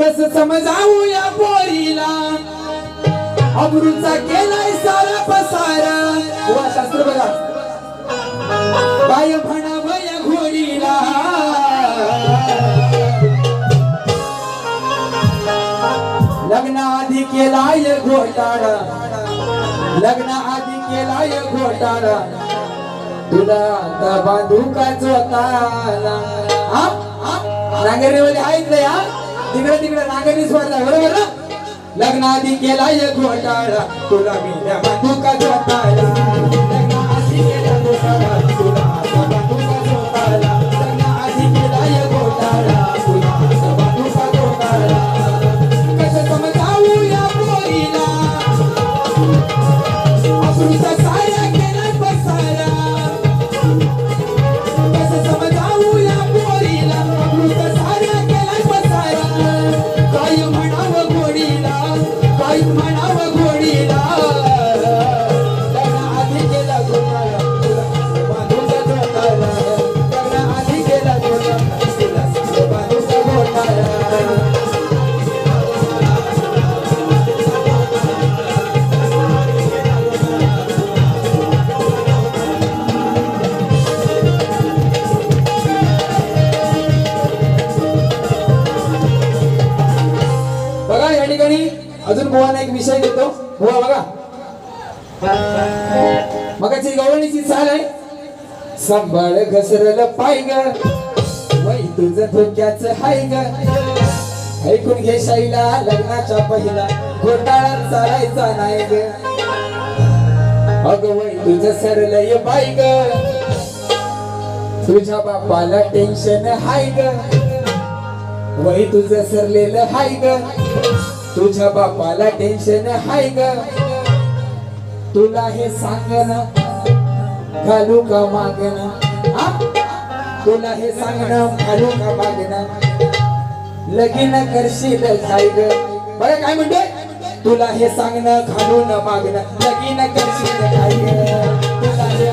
कस समजावू या पोरीला? अमृतचा केलाय सारा पसारा. वा शास्त्र बघा. काय म्हणावं या घोडीला. लग्नाआधी केलाय घोटाळा. लग्नाआधी केलाय घोटाळा. तुला आता बांधू का जोताला? नांगरणीमध्ये आहेत रे हा तिकडे तिकडे नागरी स्पर्धा बरोबर ना? लग्नाआधी एक घोटाळा तुला मी त्या बांधू का अजून बुवाना एक विषय देतो बुवा बघा. मगाची गवळणीची चाल आहे. सांभाळ घसरल पाय ग वै तुझं धोक्याच हाय ग ऐकून घे शाईला लग्नाच्या पहिला. घोटाळा चालायचा नाही ग अग वै तुझं सरलय बाय ग तुझ्या बापाला टेन्शन हाय ग वही तुझं सरलेलं हाय ग तुझ्या बापाला टेन्शन हाय ग. तुला हे सांगण घालू का मागण? तुला हे सांगणं घालू का मागण? लगीन करशील काय ग? बरं काय म्हणते तुला हे सांगणं घालून मागणं लगीन करशील काय ग? तुला हे